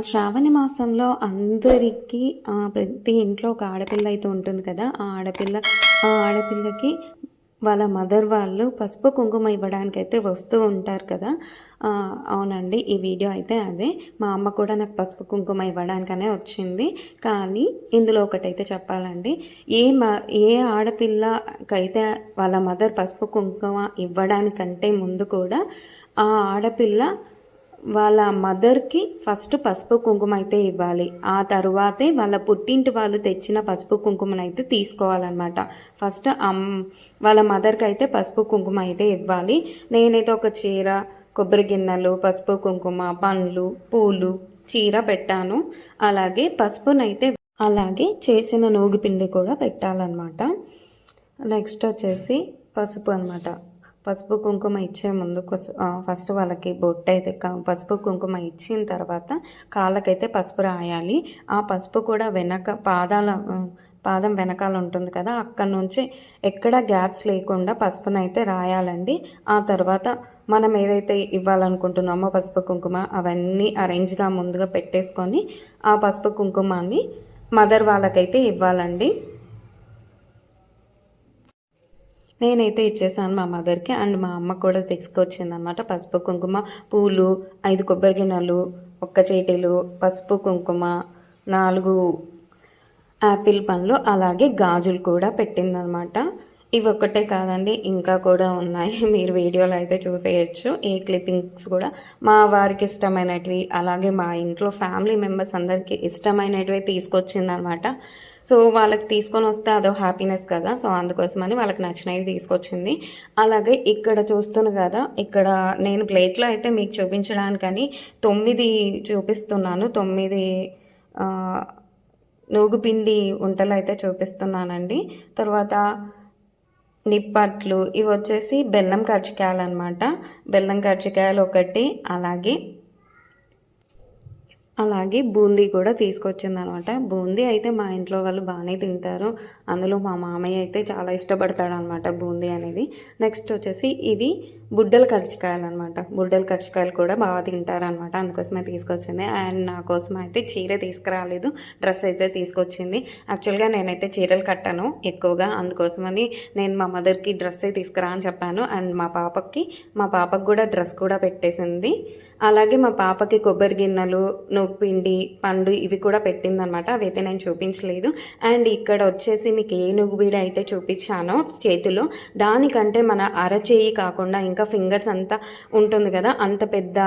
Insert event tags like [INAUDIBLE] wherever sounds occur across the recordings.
శ్రావణ మాసంలో అందరికీ ప్రతి ఇంట్లో ఒక ఆడపిల్ల అయితే ఉంటుంది కదా. ఆ ఆడపిల్ల ఆ ఆడపిల్లకి వాళ్ళ మదర్ వాళ్ళు పసుపు కుంకుమ ఇవ్వడానికి అయితే వస్తూ ఉంటారు కదా. అవునండి ఈ వీడియో అయితే అదే. మా అమ్మ కూడా నాకు పసుపు కుంకుమ ఇవ్వడానికనే వచ్చింది. కానీ ఇందులో ఒకటైతే చెప్పాలండి. ఏ మ ఏ ఆడపిల్లకైతే వాళ్ళ మదర్ పసుపు కుంకుమ ఇవ్వడానికంటే ముందు కూడా ఆ ఆడపిల్ల వాళ్ళ మదర్కి ఫస్ట్ పసుపు కుంకుమ అయితే ఇవ్వాలి. ఆ తర్వాతే వాళ్ళ పుట్టింటి వాళ్ళు తెచ్చిన పసుపు కుంకుమను అయితే తీసుకోవాలన్నమాట. ఫస్ట్ అమ్ వాళ్ళ మదర్కి అయితే పసుపు కుంకుమ అయితే ఇవ్వాలి. నేనైతే ఒక చీర కొబ్బరి గిన్నెలు పసుపు కుంకుమ పండ్లు పూలు చీర పెట్టాను. అలాగే పసుపునైతే అలాగే చేసిన నూగిపిండి కూడా పెట్టాలన్నమాట. నెక్స్ట్ వచ్చేసి పసుపు అన్నమాట. పసుపు కుంకుమ ఇచ్చే ముందు ఫస్ట్ వాళ్ళకి బొట్టు అయితే పసుపు కుంకుమ ఇచ్చిన తర్వాత కాళ్ళకైతే పసుపు రాయాలి. ఆ పసుపు కూడా వెనక పాదాల పాదం వెనకాల ఉంటుంది కదా అక్కడ నుంచి ఎక్కడ గ్యాప్స్ లేకుండా పసుపునైతే రాయాలండి. ఆ తర్వాత మనం ఏదైతే ఇవ్వాలనుకుంటున్నామో పసుపు కుంకుమ అవన్నీ అరేంజ్గా ముందుగా పెట్టేసుకొని ఆ పసుపు కుంకుమాన్ని మదర్ వాళ్ళకైతే ఇవ్వాలండి. నేనైతే ఇచ్చేసాను మా మదర్కి అండ్ మా అమ్మ కూడా తెచ్చుకొచ్చిందనమాట పసుపు కుంకుమ పూలు ఐదు కొబ్బరి గిన్నెలు ఒక్క చేటీలు పసుపు కుంకుమ నాలుగు యాపిల్ పండ్లు అలాగే గాజులు కూడా పెట్టిందనమాట ఇవి ఒక్కటే కాదండి ఇంకా కూడా ఉన్నాయి. [LAUGHS] మీరు వీడియోలో అయితే చూసేయచ్చు. ఈ క్లిప్పింగ్స్ కూడా మా వారికి ఇష్టమైనటివి అలాగే మా ఇంట్లో ఫ్యామిలీ మెంబర్స్ అందరికీ ఇష్టమైనటివి తీసుకొచ్చిందనమాట సో వాళ్ళకి తీసుకొని వస్తే అదో హ్యాపీనెస్ కదా. సో అందుకోసమని వాళ్ళకి నచ్చినవి తీసుకొచ్చింది. అలాగే ఇక్కడ చూస్తున్న కదా ఇక్కడ నేను ప్లేట్లో అయితే మీకు చూపించడానికని తొమ్మిది చూపిస్తున్నాను. తొమ్మిది నూగుపిండి వంటలు అయితే చూపిస్తున్నానండి. తర్వాత నిప్పట్లు ఇవి వచ్చేసి బెల్లం కర్జికాయలు అనమాట బెల్లం కర్జికాయలు ఒకటి అలాగే అలాగే బూందీ కూడా తీసుకొచ్చింది అనమాట బూందీ అయితే మా ఇంట్లో వాళ్ళు బాగానే తింటారు. అందులో మా మామయ్య అయితే చాలా ఇష్టపడతాడు అనమాట బూందీ అనేది. నెక్స్ట్ వచ్చేసి ఇది బుడ్డల కర్జికాయలు అనమాట బుడ్డల కర్జికాయలు కూడా బాగా తింటారనమాట. అందుకోసమే తీసుకొచ్చింది. అండ్ నా కోసం అయితే చీర తీసుకురాలేదు. డ్రెస్ అయితే తీసుకొచ్చింది. యాక్చువల్గా నేనైతే చీరలు కట్టాను ఎక్కువగా. అందుకోసమని నేను మా మదర్కి డ్రెస్ తీసుకురా అని చెప్పాను. అండ్ మా పాపకి మా పాపకు కూడా డ్రెస్ కూడా పెట్టేసింది. అలాగే మా పాపకి కొబ్బరి గిన్నెలు నూపిండి పండు ఇవి కూడా పెట్టిందనమాట. అవి అయితే నేను చూపించలేదు. అండ్ ఇక్కడ వచ్చేసి మీకు ఏ నువ్వుబీడ అయితే చూపించానో చేతిలో దానికంటే మన అరచేయి కాకుండా ఇంకా ఫింగర్స్ అంతా ఉంటుంది కదా అంత పెద్ద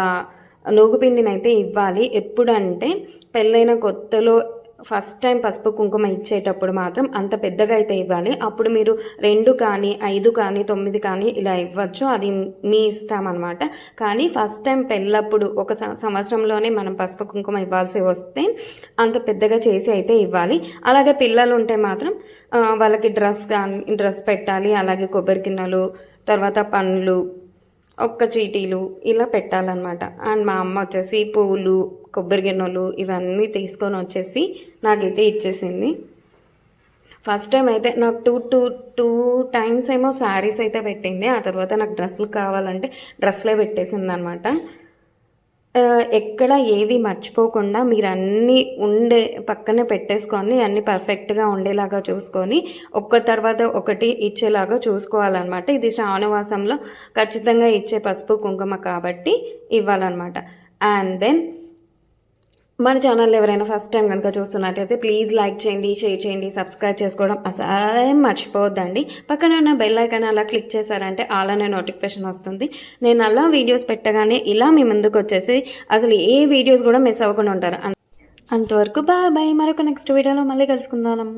నూగుపిండిని అయితే ఇవ్వాలి. ఎప్పుడంటే పెళ్ళైన కొత్తలో ఫస్ట్ టైం పసుపు కుంకుమ ఇచ్చేటప్పుడు మాత్రం అంత పెద్దగా అయితే ఇవ్వాలి. అప్పుడు మీరు రెండు కానీ ఐదు కానీ తొమ్మిది కానీ ఇలా ఇవ్వచ్చు. అది మీ ఇష్టం అనమాట కానీ ఫస్ట్ టైం పెళ్ళప్పుడు ఒక సంవత్సరంలోనే మనం పసుపు కుంకుమ ఇవ్వాల్సి వస్తే అంత పెద్దగా చేసి అయితే ఇవ్వాలి. అలాగే పిల్లలు ఉంటే మాత్రం వాళ్ళకి డ్రెస్ కానీ డ్రెస్ పెట్టాలి. అలాగే కొబ్బరి గిన్నెలు తర్వాత పండ్లు ఒక్క చీటీలు ఇలా పెట్టాలన్నమాట. అండ్ మా అమ్మ వచ్చేసి పువ్వులు కొబ్బరి గిన్నెలు ఇవన్నీ తీసుకొని వచ్చేసి నాకైతే ఇచ్చేసింది. ఫస్ట్ టైం అయితే నాకు టూ టూ టూ టైమ్స్ ఏమో శారీస్ అయితే పెట్టింది. ఆ తర్వాత నాకు డ్రెస్సులు కావాలంటే డ్రెస్లే పెట్టేసింది అనమాట ఎక్కడ ఏవి మర్చిపోకుండా మీరు అన్నీ ఉండే పక్కన పెట్టేసుకొని అన్నీ పర్ఫెక్ట్గా ఉండేలాగా చూసుకొని ఒక్క తర్వాత ఒకటి ఇచ్చేలాగా చూసుకోవాలన్నమాట. ఇది శ్రావణవాసంలో ఖచ్చితంగా ఇచ్చే పసుపు కుంకుమ కాబట్టి ఇవ్వాలన్నమాట. అండ్ దెన్ మన ఛానల్ ఎవరైనా ఫస్ట్ టైం కనుక చూస్తున్నట్టయితే ప్లీజ్ లైక్ చేయండి షేర్ చేయండి సబ్స్క్రైబ్ చేసుకోవడం అసలు మర్చిపోవద్దండి. పక్కన ఉన్న బెల్ ఐకాన్ అలా క్లిక్ చేశారంటే ఆల్ అనే నోటిఫికేషన్ వస్తుంది. నేను అలా వీడియోస్ పెట్టగానే ఇలా మీ ముందుకు వచ్చేసి అసలు ఏ వీడియోస్ కూడా మిస్ అవ్వకుండా ఉంటారు. అంతవరకు బాయ్ బాయ్ మరొక నెక్స్ట్ వీడియోలో మళ్ళీ కలుసుకుందాం.